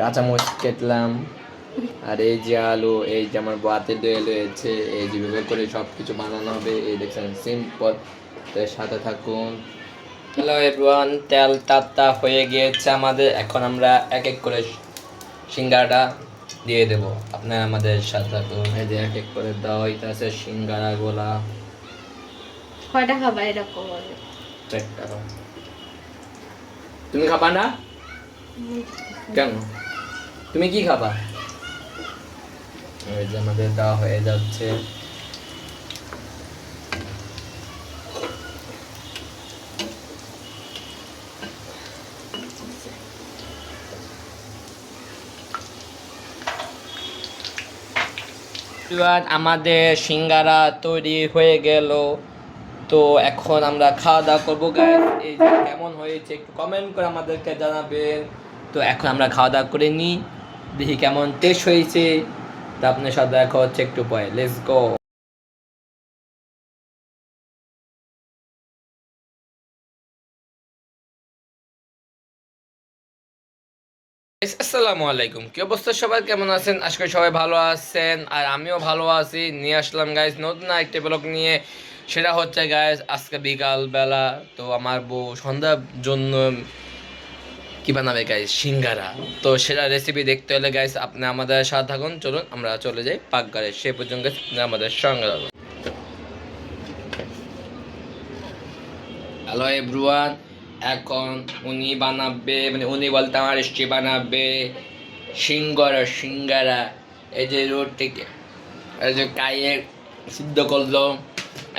কাঁচামরিচ কেটলাম। আর এই যে আলু এই যে আমার বাতে দয়ে রয়েছে এই যে যেভাবে করে সব কিছু বানানো হবে এই দেখছেন সিম্পল তো সাথে থাকুন। হ্যালো এভরিওয়ান তেল তাত্তা হয়ে গিয়েছে আমাদের। এখন আমরা এক এক করে সিঙ্গারাটা দিয়ে দেব। আপনারা আমাদের সাথে থাকুন। এই যে এক এক করে দেওয়া হইতেছে সিঙ্গারা গোলা কয়টা খাবা? এরকম হবে তুমি খাবা না? কেন? তুমি কি খাবা? এই যে আমাদের দেওয়া হয়ে যাচ্ছে। আমাদের সিঙ্গারা তৈরি হয়ে গেল। তো এখন আমরা খাওয়া দাওয়া করব এই কেমন হয়েছে একটু কমেন্ট করে আমাদেরকে জানাবেন। তো এখন আমরা খাওয়া দাওয়া করে নিই। দেখি কেমন টেস্ট হয়েছে। তো আপনার সাথে দেখা হচ্ছে একটু পরে। লেটস গো আসসালামু আলাইকুম। কি অবস্থা সবাই? কেমন আছেন? আজকে সবাই ভালো আছেন। আর আমিও ভালো আছি। নিয়ে আসলাম গাইজ নতুন একটা ব্লগ নিয়ে। সেটা হচ্ছে গাইজ আজকে বিকাল বেলা তো আমার বউ সন্ধ্যার জন্য কি বানাবে গাইস সিঙ্গারা। তো সেটা রেসিপি দেখতে হলে গাইস আপনি আমাদের সাথে থাকুন। চলুন, আমরা চলে যাই পাকঘরে সে পর্যন্ত। আমাদের সঙ্গে থাকুন। হ্যালো এভরিওয়ান এখন উনি বানাবে মানে উনি বলতে আমার স্ত্রী বানাবে সিঙ্গারা সিঙ্গারা। এই যে রুটিকে এই যে কাইয়ে সিদ্ধ করল,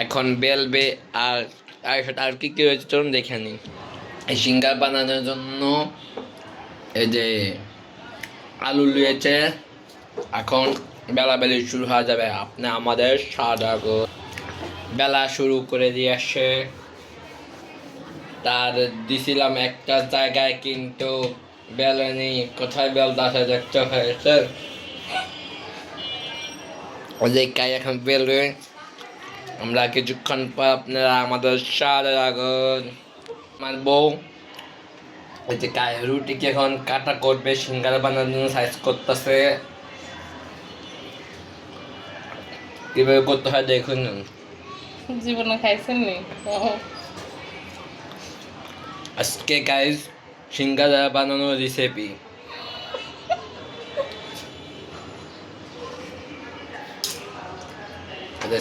এখন বেলবে আর আর আর কি কি হয়েছে চলুন দেখে নিই। সিঙ্গার বানানোর জন্য এই যে আলু লিয়েছে এখন বেলা বেলি শুরু হয়ে যাবে। আপনি আমাদের সাদা বেলা শুরু করে দিয়ে তার দিছিলাম একটা জায়গায়, কিন্তু বেল নেই কোথায় বেল দাসে দেখতে হয়েছে। যে কাই এখন বেলবে আমরা কিছুক্ষণ পর আপনারা আমাদের সাথে রাখুন আমার বউ ওই যে রুটিকে এখন কাটা করবে সিঙ্গারা বানানোর জন্য সাইজ করতেছে। কীভাবে করতে হয় দেখুন। জীবনে খাইছেন নি? আজকে গাইজ সিঙ্গারা বানানোর রেসিপি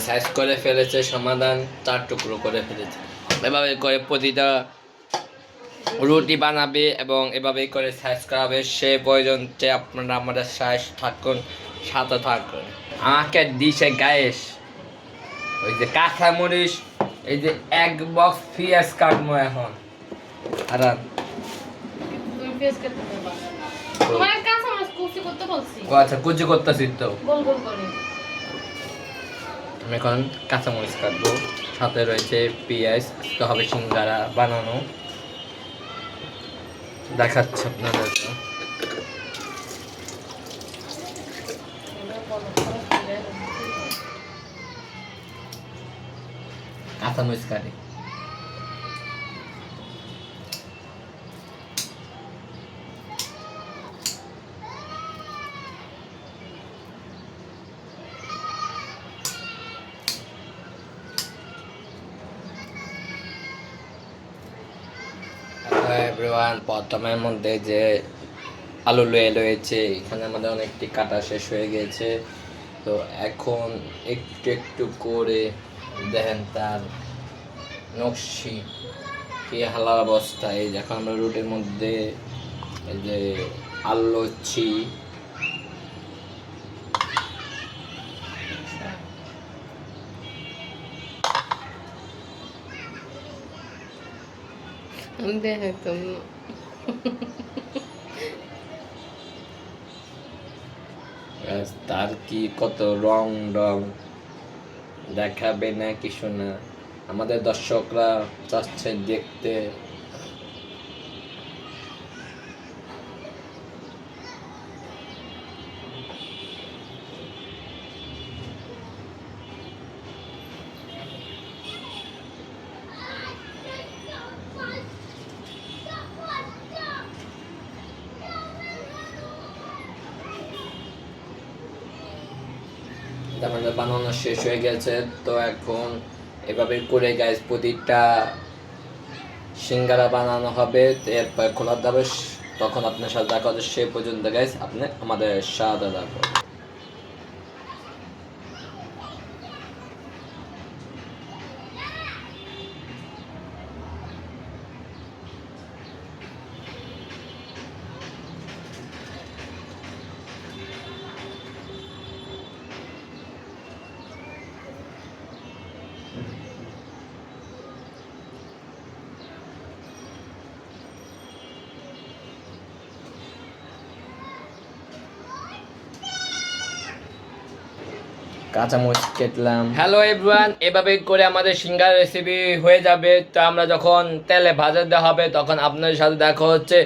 সাইজ করে ফেলেছে সমাধান চার টুকরো করে ফেলেছে। এভাবে করে প্রতিটা রুটি বানাবে এবং এভাবেই করে সাইজ করাবে সে প্রয়োজন যে আপনারা আমাদের সাইজ থাকুন সাথে থাকুন। আমাকে দিছে গায়েস ওই যে কাঁচামরিচ এই যে এক বক্স পেঁয়াজ কাটবো এখন। আর কাঁচা কুচি ও আচ্ছা কুচি করতেছি তো। গোল গোল করে। আমি এখন কাঁচামরিচ কাটবো। সাথে রয়েছে পেঁয়াজ তো হবে সিঙ্গারা বানানো। দেখাচ্ছে আপনাদের। আসামিজ কাটি এভরিওয়ান প্রথমের মধ্যে যে আলু লয়ে রয়েছে এখানে আমাদের অনেকটি কাটা শেষ হয়ে গেছে। তো এখন একটু একটু করে দেখেন তার নকশি কি হালার অবস্থায় এই আমরা রুটের মধ্যে যে আলু লচ্ছি। দেখে তুমি ব্যাস, তার কি কত রং রং? দেখাবে না কিছু না। আমাদের দর্শকরা চাচ্ছে দেখতে। আমাদের বানানো শেষ হয়ে গেছে, তো এখন এভাবে করে গাইজ প্রতিটা সিঙ্গারা বানানো হবে, এরপর খোলা দাবে তখন আপনার সাথে দেখা হচ্ছে, সে পর্যন্ত গাইজ আপনি আমাদের সাথে রাখবেন কাঁচামরিচ কেটলাম। হ্যালো এভরিওয়ান এভাবে করে আমাদের সিঙ্গার রেসিপি হয়ে যাবে। তো আমরা যখন তেলে ভাজা দেওয়া হবে, তখন আপনাদের সাথে দেখা হচ্ছে।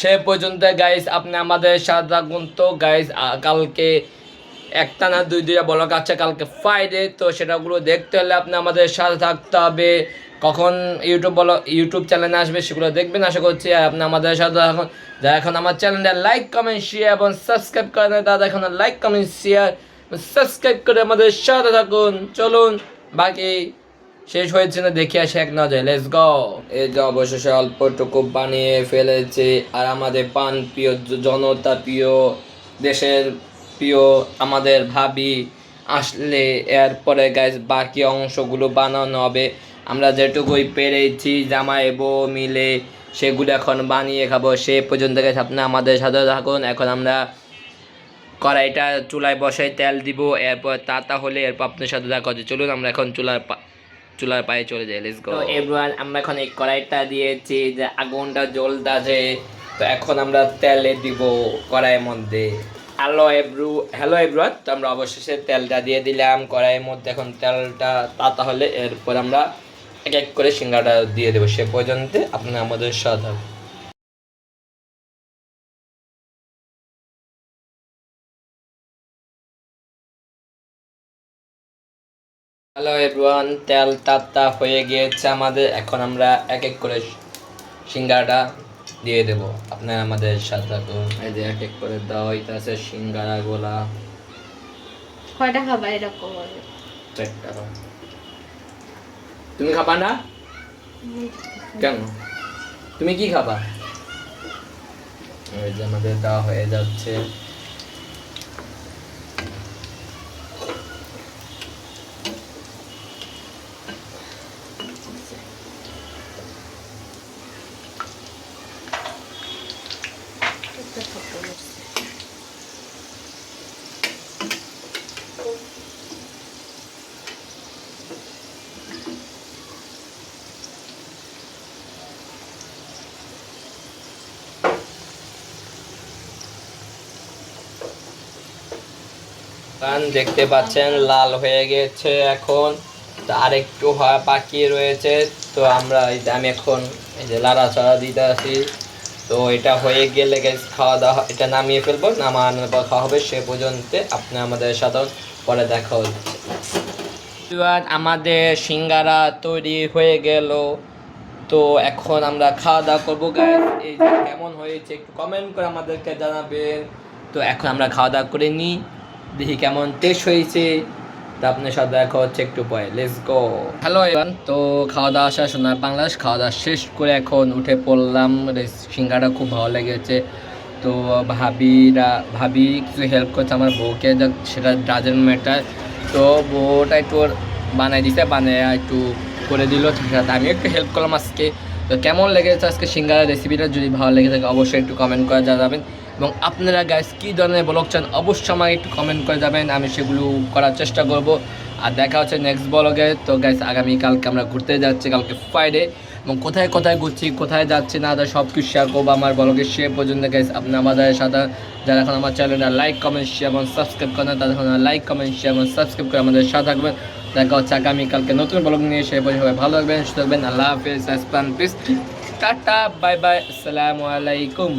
সে পর্যন্ত গাইস আপনি আমাদের সাথে থাকুন। তো গাইস কালকে একটা না দুই দুইটা বলক আছে, কালকে ফ্রাইডে তো সেটাগুলো দেখতে হলে আপনি আমাদের সাথে থাকতে হবে। কখন ইউটিউব বলো ইউটিউব চ্যানেলে আসবে, সেগুলো দেখবেন, আশা করছি। আর আপনি আমাদের সাথে এখন যারা এখন আমার চ্যানেলটা লাইক কমেন্ট শেয়ার এবং সাবস্ক্রাইব করেন দাদা এখন লাইক কমেন্ট শেয়ার সাবস্ক্রাইব করে আমাদের সাথে থাকুন। চলুন, বাকি শেষ হয়েছে না, দেখে আসে এক নজরে। লেটস গো এই যে অবশেষে অল্পটুকু বানিয়ে ফেলেছে, আর আমাদের পান প্রিয় জনতা প্রিয়, দেশের প্রিয়, আমাদের ভাবি আসলে এরপরে গাইজ বাকি অংশগুলো বানানো হবে। আমরা যেটুকুই পেরেছি, জামাই বউ মিলে সেগুলো এখন বানিয়ে খাব। সে পর্যন্ত গেছে আপনি আমাদের সাথে থাকুন। এখন আমরা কড়াইটা চুলায় বসাই, তেল দিব, এরপর তাতা হলে এরপর আপনার সাথে দেখা হচ্ছে চলুন, আমরা এখন চুলার চুলার পায়ে চলে যাই লেটস গো তো এভরিওয়ান আমরা এখন এই কড়াইটা দিয়েছি, যে আগুনটা জ্বলতাছে তো এখন আমরা তেলে দিব কড়াইয়ের মধ্যে। হ্যালো এব্রু হ্যালো এভরিওয়ান তো আমরা অবশেষে তেলটা দিয়ে দিলাম, কড়াইয়ের মধ্যে এখন তেলটা তাতা হলে এরপর আমরা এক এক করে সিঙ্গাটা দিয়ে দেবো। সে পর্যন্ত আপনি আমাদের সাথে হ্যালো এভরিওয়ান তেল তাত্তা হয়ে গিয়েছে আমাদের। এখন আমরা এক এক করে সিঙ্গারাটা দিয়ে দেব। আপনারা আমাদের সাথে থাকুন। এই যে এক এক করে দেওয়া হইতাছে সিঙ্গারা গোলা। কয়টা খাবা এরকম? চারটা তুমি খাবা না? কেন? তুমি কি খাবা? এই যে আমাদের দেওয়া হয়ে যাচ্ছে। একটা। পান দেখতে পাচ্ছেন, লাল হয়ে গেছে এখন আরেকটু হওয়া বাকি রয়েছে, তো আমরা আমি এখন এই যে লাড়া চাড়া দিতে আসি তো এটা হয়ে গেলে guys, খাওয়া দাওয়া এটা নামিয়ে ফেলব নামানোর পর খাওয়া হবে সে পর্যন্ত আপনি আমাদের সাথে পরে দেখা হচ্ছে। আমাদের সিঙ্গারা তৈরি হয়ে গেল। তো এখন আমরা খাওয়া দাওয়া করব গাইস এই যে কেমন হয়েছে একটু কমেন্ট করে আমাদেরকে জানাবেন। তো এখন আমরা খাওয়া দাওয়া করে নিই। দেখি কেমন টেস্ট হয়েছে। তো আপনার সাথে দেখা হচ্ছে একটু পরে। লেটস গো হ্যালো এবার তো খাওয়া দাওয়া শেষ সোনার বাংলাদেশ খাওয়া দাওয়া শেষ করে এখন উঠে পড়লাম। সিঙ্গাটা খুব ভালো লেগেছে। তো ভাবিরা, ভাবি কিছু হেল্প করছে আমার বউকে সেটা ডাজেন্ট ম্যাটার তো বউটা একটু বানাই দিতে বানিয়ে একটু করে দিল সাথে আমি একটু হেল্প করলাম আজকে। তো কেমন লেগেছে আজকে সিঙ্গারা রেসিপিটা যদি ভালো লেগে থাকে, অবশ্যই একটু কমেন্ট করে জানাবেন। এবং আপনারা গাইস কী ধরনের ব্লগ চান, অবশ্যই আমাকে একটু কমেন্ট করে যাবেন, আমি সেগুলো করার চেষ্টা করব। আর দেখা হচ্ছে নেক্সট ব্লগে তো গাইস আগামীকালকে আমরা ঘুরতে যাচ্ছি, কালকে ফ্রাইডে এবং কোথায় কোথায় ঘুরছি, কোথায় যাচ্ছি না, তা সব কিছু শেয়ার করব আমার ব্লগের সে পর্যন্ত গাইস আপনি আমাদের সাথে। যারা এখন আমার চ্যানেলটা লাইক কমেন্ট শেয়ার এবং সাবস্ক্রাইব করেন তাদের এখন লাইক কমেন্ট শেয়ার এবং সাবস্ক্রাইব করে আমাদের সাথে থাকবেন। দেখা হচ্ছে আগামীকালকে নতুন ব্লগ নিয়ে। সে পর্যন্ত ভালো থাকবেন, সুস্থ থাকবেন। আল্লাহ হাফিজ টাটা বাই বাই আসসালামু আলাইকুম।